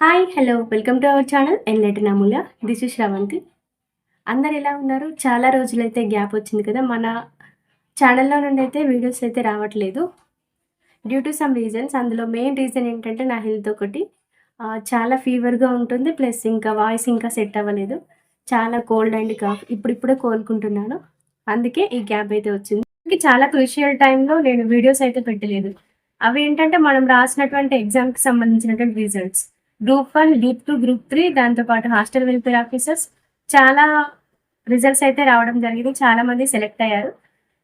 Hi hello welcome to our channel ఎన్లెట్ నమూల this is Sravanthi అందరు ఎలా ఉన్నారు? చాలా రోజులైతే గ్యాప్ వచ్చింది కదా. మన ఛానల్లో నుండి అయితే వీడియోస్ అయితే రావట్లేదు. డ్యూ టు సమ్ రీజన్స్ అందులో మెయిన్ రీజన్ ఏంటంటే నా హెల్త్ ఒకటి. చాలా ఫీవర్గా ఉంటుంది ప్లస్ ఇంకా వాయిస్ ఇంకా సెట్ అవ్వలేదు. చాలా కోల్డ్ అండ్ కాఫ్ ఇప్పుడిప్పుడే కోలుకుంటున్నాను. అందుకే ఈ గ్యాప్ అయితే వచ్చింది. చాలా క్రూషియల్ టైంలో నేను వీడియోస్ అయితే పెట్టలేదు. అవి ఏంటంటే మనం రాసినటువంటి ఎగ్జామ్కి సంబంధించినటువంటి results group one group two group three దాంతోపాటు హాస్టల్ వెల్ఫేర్ ఆఫీసర్స్. చాలా రిజల్ట్స్ అయితే రావడం జరిగింది. చాలా మంది సెలెక్ట్ అయ్యారు.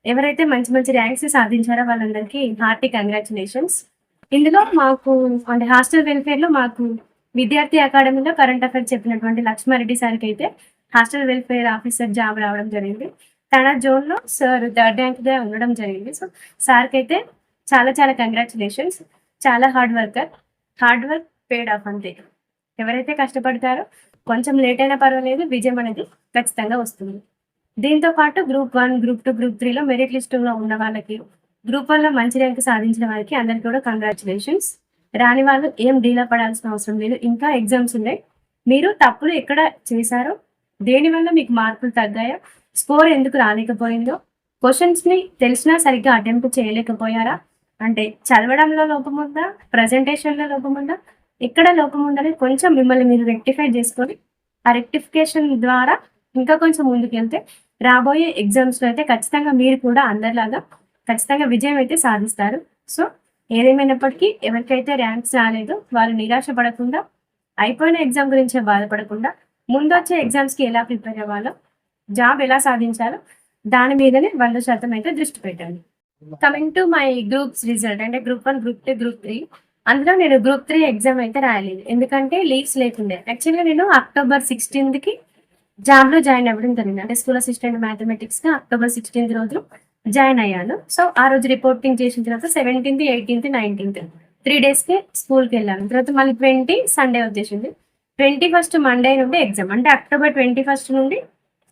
ఎవరైతే మంచి మంచి ర్యాంక్స్ సాధించారో వాళ్ళందరికీ హార్టీ కంగ్రాచులేషన్స్ ఇందులో మాకు అంటే హాస్టల్ వెల్ఫేర్లో మాకు విద్యార్థి అకాడమీలో కరెంట్ అఫైర్స్ చెప్పినటువంటి లక్ష్మారెడ్డి సార్కి అయితే హాస్టల్ వెల్ఫేర్ ఆఫీసర్ జాబ్ రావడం జరిగింది. తన జోన్లో సార్ థర్డ్ ర్యాంక్గా ఉండడం జరిగింది. సో సార్కి అయితే చాలా చాలా కంగ్రాచులేషన్స్ చాలా hard worker hard work paid off అంతే. ఎవరైతే కష్టపడతారో కొంచెం లేట్ అయినా పర్వాలేదు విజయం అనేది ఖచ్చితంగా వస్తుంది. దీంతో పాటు group one group two group త్రీలో మెరిట్ లిస్టులో ఉన్న వాళ్ళకి గ్రూప్ వన్లో మంచి ర్యాంక్ సాధించిన వారికి అందరికీ కూడా కంగ్రాచులేషన్స్ రాని వాళ్ళు ఏం డీలా పడాల్సిన అవసరం లేదు. ఇంకా ఎగ్జామ్స్ ఉన్నాయి. మీరు తప్పులు ఎక్కడ చేశారో దేనివల్ల మీకు మార్కులు తగ్గాయో స్కోర్ ఎందుకు రాలేకపోయిందో క్వశ్చన్స్ని తెలిసినా సరిగ్గా అటెంప్ట్ చేయలేకపోయారా? అంటే చదవడంలో లోపం ఉందా ప్రజెంటేషన్లో లోపం ఉందా ఎక్కడ లోపం ఉందని కొంచెం మిమ్మల్ని మీరు రెక్టిఫై చేసుకొని ఆ రెక్టిఫికేషన్ ద్వారా ఇంకా కొంచెం ముందుకు వెళ్తే రాబోయే ఎగ్జామ్స్లో అయితే ఖచ్చితంగా మీరు కూడా అందరిలాగా ఖచ్చితంగా విజయం అయితే సాధిస్తారు. సో ఏదేమైనప్పటికీ ఎవరికైతే ర్యాంక్స్ రాలేదో వారు నిరాశ పడకుండా అయిపోయిన ఎగ్జామ్ గురించే బాధపడకుండా ముందు వచ్చే ఎగ్జామ్స్కి ఎలా ప్రిపేర్ అవ్వాలో జాబ్ ఎలా సాధించాలో దాని మీదనే వంద శాతం అయితే దృష్టి పెట్టండి. Coming to my groups result అంటే group one group two group three అందులో నేను గ్రూప్ త్రీ ఎగ్జామ్ అయితే రాయలేదు. ఎందుకంటే లీవ్స్ లేకుండే. యాక్చువల్గా నేను అక్టోబర్ సిక్స్టీన్త్కి జాబ్లో జాయిన్ అవ్వడం జరిగింది. అంటే స్కూల్ అసిస్టెంట్ మ్యాథమెటిక్స్గా అక్టోబర్ సిక్స్టీన్త్ రోజు జాయిన్ అయ్యాను. సో ఆ రోజు రిపోర్టింగ్ చేసిన తర్వాత సెవెంటీన్త్ ఎయిటీన్త్ నైన్టీన్త్ త్రీ డేస్కి స్కూల్కి వెళ్ళాను. తర్వాత మళ్ళీ ట్వంటీ సండే వచ్చేసింది. ట్వంటీ ఫస్ట్ మండే నుండి ఎగ్జామ్. అంటే అక్టోబర్ ట్వంటీ ఫస్ట్ నుండి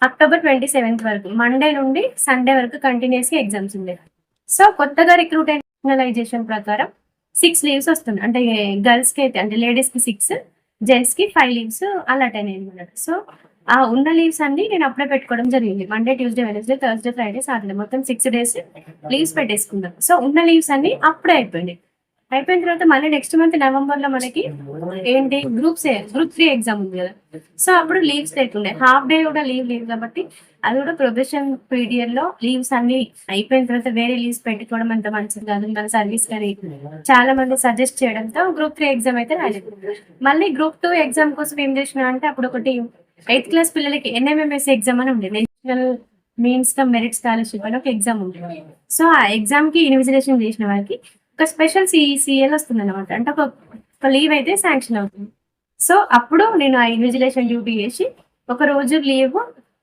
అక్టోబర్ ట్వంటీ సెవెంత్ వరకు. మండే నుండి సండే వరకు కంటిన్యూస్గా ఎగ్జామ్స్ ఉండేవి సో కొత్తగా రిక్రూట్ అయిన ప్రకారం సిక్స్ లీవ్స్ వస్తుంది అంటే గర్ల్స్కి అయితే అంటే లేడీస్కి సిక్స్ జెంట్స్కి ఫైవ్ లీవ్స్ అలాట్ అయినాయి అనమాట సో ఆ ఉన్న లీవ్స్ అన్ని నేను అప్పుడే పెట్టుకోవడం జరిగింది. Monday Tuesday Wednesday Thursday Friday Saturday మొత్తం సిక్స్ డేస్ లీవ్స్ పెట్టేసుకుందాం సో ఉన్న లీవ్స్ అన్ని అప్పుడే అయిపోయింది అయిపోయిన తర్వాత మళ్ళీ నెక్స్ట్ మంత్ నవంబర్లో మనకి ఏంటి? గ్రూప్స్ గ్రూప్ త్రీ ఎగ్జామ్ ఉంది కదా. సో అప్పుడు లీవ్స్ లేకుండే హాఫ్ డే కూడా లీవ్ లేదు కాబట్టి అది కూడా ప్రొఫెషన్ పీరియడ్లో లీవ్స్ అన్ని అయిపోయిన తర్వాత వేరే లీవ్స్ పెట్టుకోవడం అంత మంచిది కాదు. మన సర్వీస్ కానీ చాలా మంది సజెస్ట్ చేయడంతో గ్రూప్ త్రీ ఎగ్జామ్ అయితే రాలేదు. మళ్ళీ గ్రూప్ టూ ఎగ్జామ్ కోసం ఏం చేసిన అంటే అప్పుడు ఒకటి ఎయిత్ క్లాస్ పిల్లలకి ఎన్ఎంఎంఎస్ ఎగ్జామ్ అని ఉండేది. National means cum merit scholarship అని ఒక ఎగ్జామ్ ఉంటుంది సో ఆ ఎగ్జామ్కి ఇన్విజిలేషన్ చేసిన వారికి ఒక స్పెషల్ సిఈసిఎల్ వస్తుంది అనమాట అంటే ఒక ఒక లీవ్ అయితే శాంక్షన్ అవుతుంది. సో అప్పుడు నేను ఆ ఇన్విజిలేషన్ డ్యూటీ చేసి ఒక రోజు లీవ్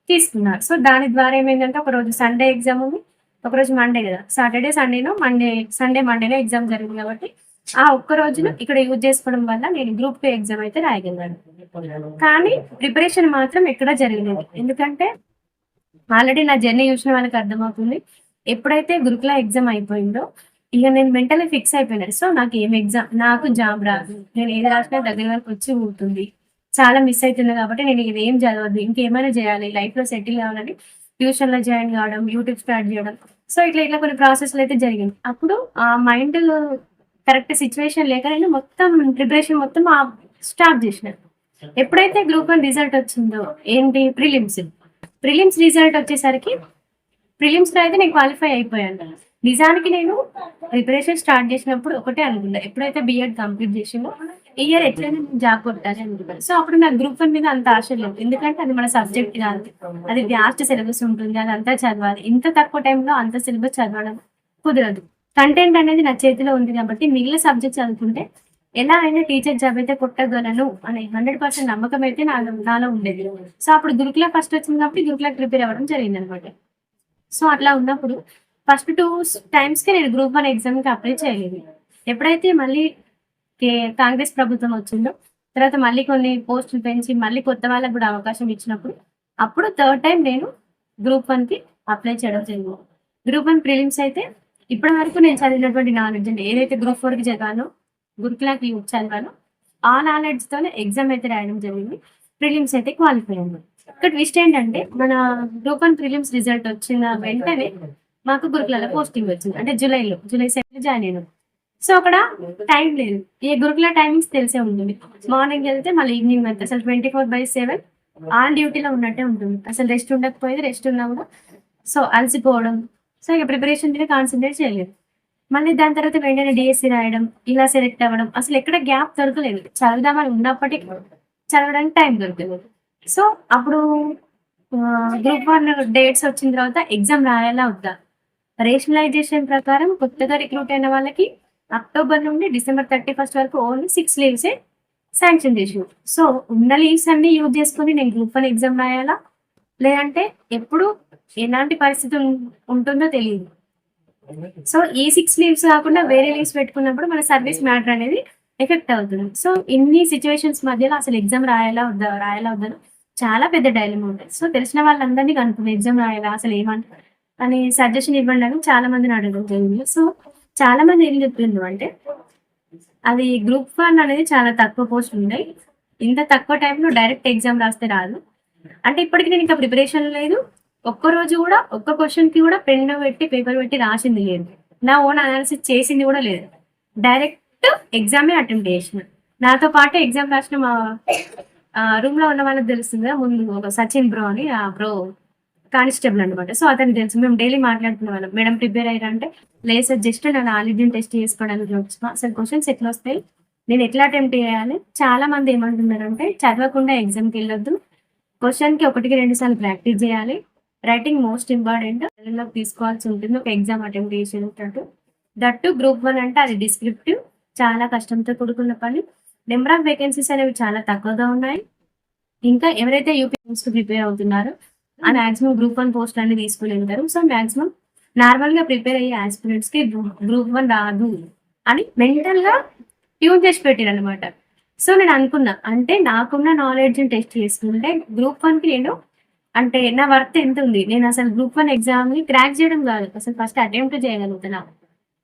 తీసుకున్నారు సో దాని ద్వారా ఏమైందంటే ఒక రోజు సండే ఎగ్జామ్ ఉంది. ఒక రోజు మండే కదా. సాటర్డే సండేనో మండే సండే మండేనో ఎగ్జామ్ జరిగింది కాబట్టి ఆ ఒక్క రోజును ఇక్కడ యూజ్ చేసుకోవడం వల్ల నేను గ్రూప్ టూ ఎగ్జామ్ అయితే రాయగలిగాను. కానీ ప్రిపరేషన్ మాత్రం ఎక్కడ జరగలేదు. ఎందుకంటే ఆల్రెడీ నా జర్నీ చూసిన వాళ్ళకి అర్థమవుతుంది. ఎప్పుడైతే గురుకుల ఎగ్జామ్ అయిపోయిందో ఇక నేను మెంటల్ ఫిక్స్ అయిపోయినాను సో నాకు ఏం ఎగ్జామ్ నాకు జాబ్ రాదు. నేను ఏది రాసినా దగ్గర వరకు వచ్చి ఉంటుంది చాలా మిస్ అవుతుంది కాబట్టి నేను ఇది ఏం చదవద్దు. ఇంకేమైనా చేయాలి. లైఫ్లో సెటిల్ కావాలని ట్యూషన్లో జాయిన్ కావడం యూట్యూబ్ స్టార్ట్ చేయడం. సో ఇట్లా ఇట్లా కొన్ని ప్రాసెస్లు అయితే జరిగింది. అప్పుడు ఆ మైండ్ కరెక్ట్ సిచ్యువేషన్ లేక నేను మొత్తం ప్రిపరేషన్ మొత్తం స్టార్ట్ చేసిన. ఎప్పుడైతే గ్రూప్ వన్ రిజల్ట్ వచ్చిందో ఏంటి? ప్రిలిమ్స్ ప్రిలిమ్స్ రిజల్ట్ వచ్చేసరికి ప్రిలిమ్స్లో అయితే నేను క్వాలిఫై అయిపోయాను. నిజానికి నేను ప్రిపరేషన్ స్టార్ట్ చేసినప్పుడు ఒకటే అనుకున్నా. ఎప్పుడైతే బిఎడ్ కంప్లీట్ చేసిందో ఇయర్ ఎట్లయినా నేను జాబ్ కొట్టాలి అనుకున్నాను. సో అప్పుడు నాకు గ్రూప్ వన్ మీద అంత ఆశ లేదు. ఎందుకంటే అది మన సబ్జెక్ట్ కాదు. అది వ్యాస్ట్ సిలబస్ ఉంటుంది అది అంతా చదవాలి. ఇంత తక్కువ టైంలో అంత సిలబస్ చదవడం కుదరదు. కంటెంట్ అనేది నా చేతిలో ఉంది కాబట్టి మిగిలిన సబ్జెక్ట్ చదువుకుంటే ఎలా అయినా టీచర్ జాబ్ అయితే కొట్టగలను అనే హండ్రెడ్ పర్సెంట్ నమ్మకం అయితే నాలో నాలో ఉండేది. సో అప్పుడు గురుకుల ఫస్ట్ వచ్చింది కాబట్టి గురుకుల ప్రిపేర్ అవ్వడం జరిగింది అనమాట సో అట్లా ఉన్నప్పుడు ఫస్ట్ టూ టైమ్స్కి నేను గ్రూప్ వన్ ఎగ్జామ్కి అప్లై చేయలేదు. ఎప్పుడైతే మళ్ళీ కే- కాంగ్రెస్ ప్రభుత్వం వచ్చిందో తర్వాత మళ్ళీ కొన్ని పోస్టులు పెంచి మళ్ళీ కొత్త వాళ్ళకి కూడా అవకాశం ఇచ్చినప్పుడు అప్పుడు థర్డ్ టైం నేను గ్రూప్ వన్కి అప్లై చేయడం జరిగింది. గ్రూప్ వన్ ప్రిలిమ్స్ అయితే ఇప్పటి వరకు నేను చదివినటువంటి నాలెడ్జ్ అండి. ఏదైతే గ్రూప్ ఫోర్కి చదివానో గురుకులాకి చదివానో ఆ నాలెడ్జ్ తోనే ఎగ్జామ్ అయితే రాయడం జరిగింది. ప్రిలిమ్స్ అయితే క్వాలిఫై అయింది ఇక్కడ ట్విస్ట్ ఏంటంటే మన గ్రూప్ వన్ ప్రిలిమ్స్ రిజల్ట్ వచ్చిన వెంటనే మాకు గురుకులలో పోస్టింగ్ వచ్చింది. అంటే జూలైలో జూలై సెవెన్ జాయిన్ అయినాం. సో అక్కడ టైం లేదు. ఈ గురుకుల టైమింగ్స్ తెలిసే ఉంటుంది. మార్నింగ్ వెళ్తే మళ్ళీ ఈవినింగ్ వెళ్తే అసలు twenty four by seven on డ్యూటీలో ఉన్నట్టే ఉంటుంది. అసలు రెస్ట్ ఉండకపోయేది రెస్ట్ ఉన్నా కూడా. సో అలసిపోవడం. సో ఇక ప్రిపరేషన్ మీద కాన్సన్ట్రేట్ చేయలేదు. మళ్ళీ దాని తర్వాత వెంటనే డిఎస్సి రాయడం ఇలా సెలెక్ట్ అవ్వడం. అసలు ఎక్కడ గ్యాప్ దొరకలేదు. చదువుదామని ఉన్నప్పటికీ చదవడానికి టైం దొరకలేదు. సో అప్పుడు గ్రూప్ వన్ డేట్స్ వచ్చిన తర్వాత ఎగ్జామ్ రాయాలా వద్దా? రేషనలైజేషన్ ప్రకారం కొత్తగా రిక్రూట్ అయిన వాళ్ళకి అక్టోబర్ నుండి డిసెంబర్ థర్టీ ఫస్ట్ వరకు ఓన్లీ సిక్స్ లీవ్సే శాంక్షన్ చేసి సో ఉన్న లీవ్స్ అన్ని యూజ్ చేసుకొని నేను గ్రూప్ వన్ ఎగ్జామ్ రాయాలా? లేదంటే ఎప్పుడు ఎలాంటి పరిస్థితి ఉంటుందో తెలియదు సో ఈ సిక్స్ లీవ్స్ కాకుండా వేరే లీవ్స్ పెట్టుకున్నప్పుడు మన సర్వీస్ మ్యాటర్ అనేది ఎఫెక్ట్ అవుతుంది. సో ఇన్ని సిచ్యువేషన్స్ మధ్యలో అసలు ఎగ్జామ్ రాయాలా వద్దా? రాయాలా వద్దా? చాలా పెద్ద డైలమా ఉంటుంది. సో తెలిసిన వాళ్ళందరినీ కనుక్కుని ఎగ్జామ్ రాయాలా? అసలు ఏమంటారు? అని సజెషన్ ఇవ్వండి అని చాలా మందిని అడగడం జరిగింది. సో చాలా మంది ఏం చెప్పిండ్రు అంటే అది గ్రూప్ వన్ అనేది చాలా తక్కువ పోస్ట్ ఉండే. ఇంత తక్కువ టైంలో డైరెక్ట్ ఎగ్జామ్ రాస్తే రాదు. అంటే ఇప్పటికి నేను ఇంకా ప్రిపరేషన్ లేదు. ఒక్క రోజు కూడా ఒక్క క్వశ్చన్కి కూడా పెన్ పెట్టి పేపర్ పెట్టి రాసింది లేదు. నా ఓన్ అనాలిసిస్ చేసింది కూడా లేదు. డైరెక్ట్ ఎగ్జామే అటెంప్ట్ చేసిన. నాతో పాటు ఎగ్జామ్ రాసిన మా రూమ్లో ఉన్న వాళ్ళకి తెలుస్తుంది ముందు ఒక సచిన్ బ్రో అని ఆ బ్రో కానిస్టేబుల్ అనమాట సో అతనికి తెలుసు. మేము డైలీ మాట్లాడుకునే వాళ్ళం. మేడం ప్రిపేర్ అయ్యారంటే లేదు సార్ జస్ట్ నేను ఆలిడ్యూన్ టెస్ట్ చేసుకోవడానికి వచ్చిన. అసలు క్వశ్చన్స్ ఎట్లా వస్తాయి? నేను ఎట్లా అటెంప్ట్ చేయాలి? చాలా మంది ఏమంటున్నారంటే చదవకుండా ఎగ్జామ్కి వెళ్ళొద్దు. క్వశ్చన్కి ఒకటికి రెండు సార్లు ప్రాక్టీస్ చేయాలి. Writing most important. లోకి తీసుకోవాల్సి ఉంటుంది. ఒక ఎగ్జామ్ అటెంప్ట్ చేసేటట్టు. దట్టు గ్రూప్ వన్ అంటే అది డిస్క్రిప్టివ్. చాలా కష్టంతో కూడుకున్న పని. నెంబర్ ఆఫ్ వేకెన్సీస్ అనేవి చాలా తక్కువగా ఉన్నాయి. ఇంకా ఎవరైతే యూపీ కి ప్రిపేర్ అవుతున్నారో ఆ మాక్సిమం గ్రూప్ వన్ పోస్ట్ అన్ని తీసుకుని సో మాక్సిమం నార్మల్గా ప్రిపేర్ అయ్యే ఆస్పిరెంట్స్కి గ్రూప్ వన్ రాదు అని మెంటల్గా ట్యూన్ చేసి పెట్టారు అనమాట సో నేను అనుకున్నా. అంటే నాకున్న నాలెడ్జ్ టెస్ట్ చేసుకుంటే గ్రూప్ వన్కి నేను అంటే నా వర్త్ ఎంత ఉంది? నేను అసలు గ్రూప్ వన్ ఎగ్జామ్ని క్రాక్ చేయడం కాదు. అసలు ఫస్ట్ అటెంప్ట్ చేయగలుగుతున్నా.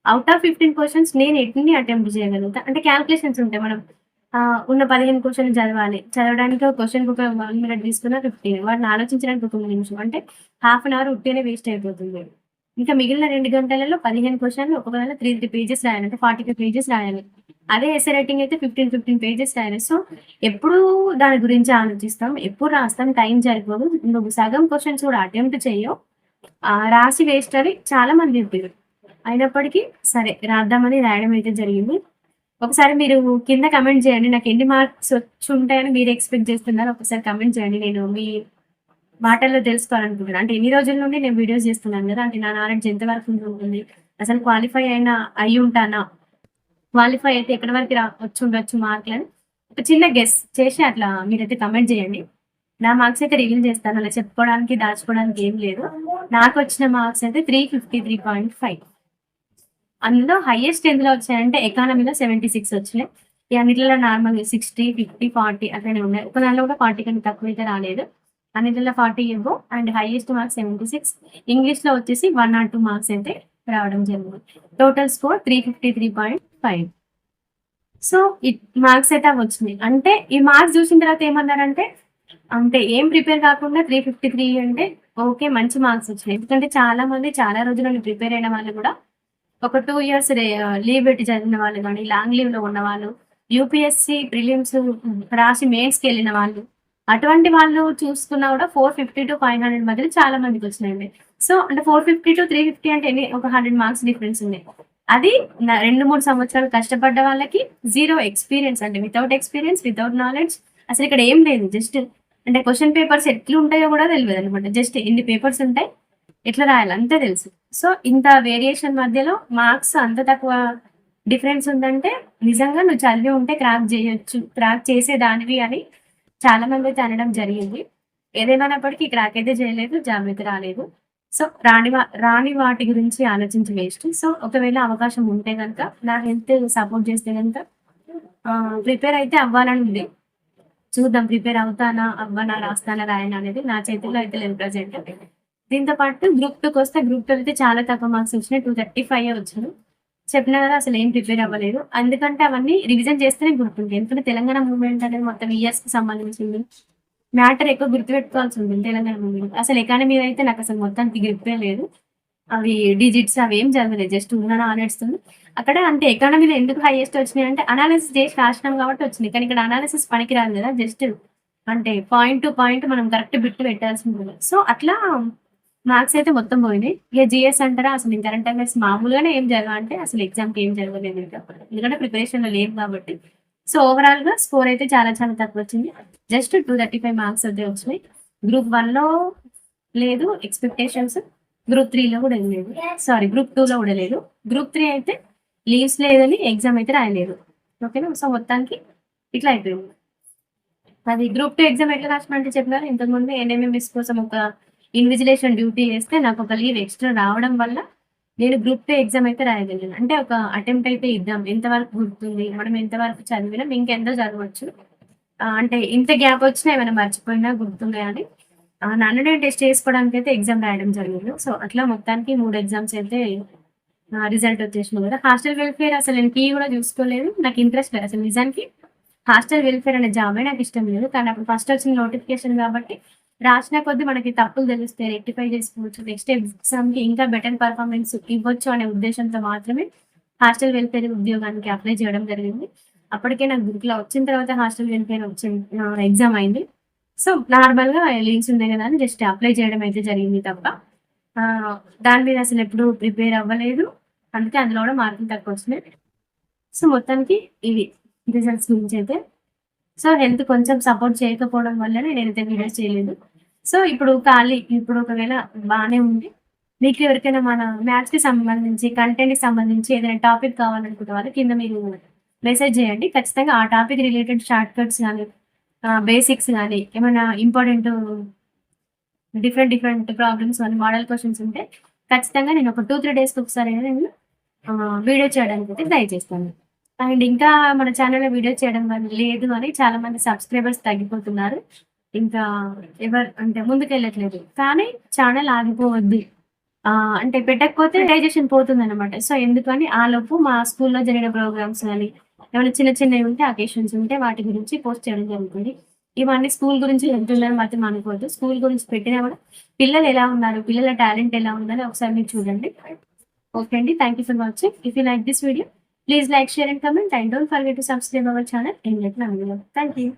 అవుట్ ఆఫ్ ఫిఫ్టీన్ క్వశ్చన్స్ నేను ఎన్ని అటెంప్ట్ చేయగలుగుతా? అంటే క్యాల్కులేషన్స్ ఉంటాయి. మనం ఉన్న పదిహేను క్వశ్చన్లు చదవాలి. చదవడానికి ఒక క్వశ్చన్ ఒక వన్ మినిట్ తీసుకున్న ఫిఫ్టీన్ వాటిని ఆలోచించడానికి ఒక నిమిషం. అంటే హాఫ్ అన్ అవర్ ఉట్టేనే వేస్ట్ అయిపోతుంది. ఇంకా మిగిలిన రెండు గంటలలో పదిహేను క్వశ్చన్లు ఒకవేళ త్రీ త్రీ పేజెస్ రాయాలి. అంటే ఫార్టీ ఫైవ్ పేజెస్ రాయాలి. అదే ఎస్ఏ రైటింగ్ అయితే ఫిఫ్టీన్ ఫిఫ్టీన్ పేజెస్ రాయాలి. సో ఎప్పుడు దాని గురించి ఆలోచిస్తాం. ఎప్పుడు రాస్తాం. టైం సరిపోదు. నువ్వు సగం క్వశ్చన్స్ కూడా అటెంప్ట్ చేయవు రాసి వేస్ట్ అని చాలా మంది చెప్పారు అయినప్పటికీ సరే రాద్దామని రాయడం అయితే జరిగింది. ఒకసారి మీరు కింద కమెంట్ చేయండి. నాకు ఎన్ని మార్క్స్ వచ్చి ఉంటాయని మీరు ఎక్స్పెక్ట్ చేస్తున్నారు. ఒకసారి కమెంట్ చేయండి. నేను మీ మాటల్లో తెలుసుకోవాలనుకుంటున్నాను. అంటే ఎన్ని రోజుల నుండి నేను వీడియోస్ చేస్తున్నాను కదా. అంటే నా నాలెడ్జ్ ఎంత వరకు ఉంటుంది? అసలు క్వాలిఫై అయినా అయి ఉంటానా? క్వాలిఫై అయితే ఎక్కడి వరకు రా వచ్చి ఉండొచ్చు మార్కులని ఒక చిన్న గెస్ చేసి అట్లా మీరైతే కమెంట్ చేయండి. నా మార్క్స్ అయితే రివీల్ చేస్తాను. అలా చెప్పుకోవడానికి దాచుకోవడానికి ఏం లేదు. నాకు వచ్చిన మార్క్స్ అయితే three fifty three point five అందులో హైయెస్ట్ ఎందులో వచ్చాయంటే ఎకానమీలో సెవెంటీ సిక్స్ వచ్చినాయి. ఈ అన్నిటిలో నార్మల్ సిక్స్టీ ఫిఫ్టీ ఫార్టీ అట్లనే ఉన్నాయి. ఒక దానిలో కూడా ఫార్టీ కంటే తక్కువ అయితే రాలేదు. అన్నిటిలో ఫార్టీ ఇవ్వు and highest marks seventy six ఇంగ్లీష్లో వచ్చేసి వన్ నాట్ టూ మార్క్స్ అయితే రావడం జరిగింది. Total score three fifty three point five so ఈ మార్క్స్ అయితే అవి వచ్చినాయి. అంటే ఈ మార్క్స్ చూసిన తర్వాత ఏమన్నారంటే అంటే ఏం ప్రిపేర్ కాకుండా త్రీ ఫిఫ్టీ త్రీ అంటే ఓకే మంచి మార్క్స్ వచ్చినాయి. ఎందుకంటే చాలా మంది చాలా రోజుల నుండి ప్రిపేర్ అయిన వాళ్ళు కూడా ఒక టూ ఇయర్స్ లీవ్ పెట్టి చదివిన వాళ్ళు కానీ లాంగ్ లీవ్లో ఉన్న వాళ్ళు యూపీఎస్సి ప్రిలిమ్స్ రాసి మెయిన్స్కి వెళ్ళిన వాళ్ళు అటువంటి వాళ్ళు చూసుకున్నా కూడా four fifty to five hundred మధ్యలో చాలా మందికి వచ్చినాయండి. సో అంటే four fifty to three fifty అంటే ఎన్ని ఒక హండ్రెడ్ మార్క్స్ డిఫరెన్స్ ఉంది. అది నా- రెండు మూడు సంవత్సరాలు కష్టపడ్డ వాళ్ళకి జీరో ఎక్స్పీరియన్స్ అంటే వితౌట్ ఎక్స్పీరియన్స్ వితౌట్ నాలెడ్జ్ అసలు ఇక్కడ ఏం లేదు. జస్ట్ అంటే క్వశ్చన్ పేపర్స్ ఎట్లా ఉంటాయో కూడా తెలియదు అనమాట. జస్ట్ ఎన్ని పేపర్స్ ఉంటాయి ఎట్లా రాయాలి అంతే తెలుసు. సో ఇంత వేరియేషన్ మధ్యలో మార్క్స్ అంత తక్కువ డిఫరెన్స్ ఉందంటే నిజంగా నువ్వు చదివి ఉంటే క్రాక్ చేయొచ్చు క్రాక్ చేసేదానివి అని చాలా మంది అయితే అనడం జరిగింది. ఏదేమైనప్పటికీ క్రాక్ అయితే చేయలేదు జాబిత రాలేదు. సో రాని వా- రాని వాటి గురించి ఆలోచించి వేస్ట్. సో ఒకవేళ అవకాశం ఉంటే కనుక నా హెల్త్ సపోర్ట్ చేస్తే కనుక ప్రిపేర్ అయితే అవ్వాలని ఉంది. చూద్దాం ప్రిపేర్ అవుతానా అవ్వనా రాస్తానా రాయనా అనేది నా చేతిలో అయితే లేదు ప్రజెంట్ దీంతో పాటు గ్రూప్ టూకి వస్తే గ్రూప్ టూ అయితే చాలా తక్కువ మార్క్స్ వచ్చినాయి. టూ థర్టీ ఫైవ్ వచ్చాను చెప్పిన కదా అసలు ఏం ప్రిపేర్ అవ్వలేదు. ఎందుకంటే అవన్నీ రివిజన్ చేస్తేనే గుర్తుంది ఎందుకంటే తెలంగాణ మూవ్మెంట్ అనేది మొత్తం ఇయర్స్కి సంబంధించింది. మ్యాటర్ ఎక్కువ గుర్తుపెట్టుకోవాల్సి ఉంటుంది తెలంగాణ మూవ్మెంట్ అసలు ఎకానమీ అయితే నాకు అసలు మొత్తానికి గ్రిప్పే లేదు. అవి డిజిట్స్ అవి ఏం జరగలేదు జస్ట్ ఉన్నాను అనేస్తుంది అక్కడ అంటే ఎకానమీలో ఎందుకు హైయెస్ట్ వచ్చినాయి అంటే అనాలిసిస్ చేసి రాసినాం కాబట్టి వచ్చింది. కానీ ఇక్కడ అనాలిసిస్ పనికి రాదు కదా. జస్ట్ అంటే పాయింట్ టు పాయింట్ మనం కరెక్ట్ బిట్ పెట్టాల్సి ఉంటుంది. సో అట్లా మార్క్స్ అయితే మొత్తం పోయినాయి. ఇక జిఎస్ అంటారా? అసలు నేను కరెంట్ అఫైర్స్ మామూలుగానే ఏం జరగాలంటే అసలు ఎగ్జామ్కి ఏం జరగలేదు ఎందుకంటే ప్రిపరేషన్లో లేవు కాబట్టి. సో ఓవరాల్గా స్కోర్ అయితే చాలా చాలా తక్కువ వచ్చింది. Just two thirty five marks అయితే వచ్చినాయి. గ్రూప్ వన్లో లేదు ఎక్స్పెక్టేషన్స్ గ్రూప్ త్రీలో కూడా లేదు. సారీ గ్రూప్ టూలో కూడా లేదు. గ్రూప్ త్రీ అయితే లీవ్స్ లేదని ఎగ్జామ్ అయితే రాయలేదు. ఓకేనా సో మొత్తానికి ఇట్లా అయిపోయింది. అది గ్రూప్ టూ ఎగ్జామ్ ఎట్లా రాసిన అంటే చెప్పినారు. ఇంతకుముందు ఎన్ఎంఎంఎస్ కోసం ఒక ఇన్విజిలేషన్ డ్యూటీ చేస్తే నాకు ఒక లీవ్ ఎక్స్ట్రా రావడం వల్ల నేను గ్రూప్ టూ ఎగ్జామ్ అయితే రాయగలిగాను. అంటే ఒక అటెంప్ట్ అయితే ఇద్దాం. ఎంతవరకు గుర్తుంది మనం ఎంతవరకు చదివినాం? ఇంకెంతో చదవచ్చు? అంటే ఇంత గ్యాప్ వచ్చినా ఏమైనా మర్చిపోయినా గుర్తున్నాయి అని. నన్ను నేను టెస్ట్ చేసుకోవడానికి అయితే ఎగ్జామ్ రాయడం జరిగింది. సో అట్లా మొత్తానికి మూడు ఎగ్జామ్స్ అయితే రిజల్ట్ వచ్చేసింది కదా. హాస్టల్ వెల్ఫేర్ అసలు నేను కీ కూడా చూసుకోలేదు. నాకు ఇంట్రెస్ట్ లేదు. అసలు నిజానికి హాస్టల్ వెల్ఫేర్ అనే జాబే నాకు ఇష్టం లేదు. కానీ అప్పుడు ఫస్ట్ వచ్చిన నోటిఫికేషన్ కాబట్టి రాసిన కొద్ది మనకి తప్పులు తెలిస్తే రెక్టిఫై చేసుకోవచ్చు. నెక్స్ట్ ఎగ్జామ్కి ఇంకా బెటర్ పర్ఫార్మెన్స్ ఇవ్వచ్చు అనే ఉద్దేశంతో మాత్రమే హాస్టల్ వెల్ఫేర్ ఉద్యోగానికి అప్లై చేయడం జరిగింది. అప్పటికే నాకు గ్రూప్లో వచ్చిన తర్వాత హాస్టల్ వెల్ఫేర్ వచ్చిన ఎగ్జామ్ అయింది. సో నార్మల్గా లీవ్స్ ఉన్నాయి కదా అని జస్ట్ అప్లై చేయడం అయితే జరిగింది తప్ప దాని మీద అసలు ఎప్పుడు ప్రిపేర్ అవ్వలేదు. అందుకే అందులో కూడా మార్కులు తక్కువ వచ్చినాయి సో మొత్తానికి ఇవి రిజల్ట్స్ గురించి అయితే సో హెల్త్ కొంచెం సపోర్ట్ చేయకపోవడం వల్లనే నేనైతే వీడియోస్ చేయలేదు. సో ఇప్పుడు ఖాళీ ఇప్పుడు ఒకవేళ బాగానే ఉంది మీకు ఎవరికైనా మన మ్యాథ్స్కి సంబంధించి కంటెంట్కి సంబంధించి ఏదైనా టాపిక్ కావాలనుకుంటే వాళ్ళు కింద మీరు మెసేజ్ చేయండి. ఖచ్చితంగా ఆ టాపిక్ రిలేటెడ్ షార్ట్ కట్స్ కానీ బేసిక్స్ కానీ ఏమైనా ఇంపార్టెంట్ డిఫరెంట్ డిఫరెంట్ ప్రాబ్లమ్స్ కానీ మోడల్ క్వశ్చన్స్ ఉంటే ఖచ్చితంగా నేను ఒక టూ త్రీ డేస్కి ఒకసారి నేను వీడియో చేయడానికి అయితే ట్రై చేస్తాను. అండ్ ఇంకా మన ఛానల్లో వీడియో చేయడం కానీ లేదు అని చాలా మంది సబ్స్క్రైబర్స్ తగ్గిపోతున్నారు. ఇంకా ఎవరు అంటే ముందుకు వెళ్ళట్లేదు కానీ ఛానల్ ఆగిపోవద్ది. అంటే పెట్టకపోతే డైజెషన్ పోతుంది అనమాట సో ఎందుకని ఆ లోపు మా స్కూల్లో జరిగిన ప్రోగ్రామ్స్ కానీ ఏమైనా చిన్న చిన్నవి ఉంటే అకేషన్స్ ఉంటే వాటి గురించి పోస్ట్ చేయడం జరుగుతుంది. ఇవన్నీ స్కూల్ గురించి వెళ్తుందని మాత్రం అనుకోవద్దు. స్కూల్ గురించి పెట్టినా కూడా పిల్లలు ఎలా ఉన్నారు పిల్లల టాలెంట్ ఎలా ఉందని ఒకసారి మీరు చూడండి. ఓకే అండి. Thank you for watching if you like this video Please like, share and comment and don't forget to subscribe our channel and let me know. Thank you.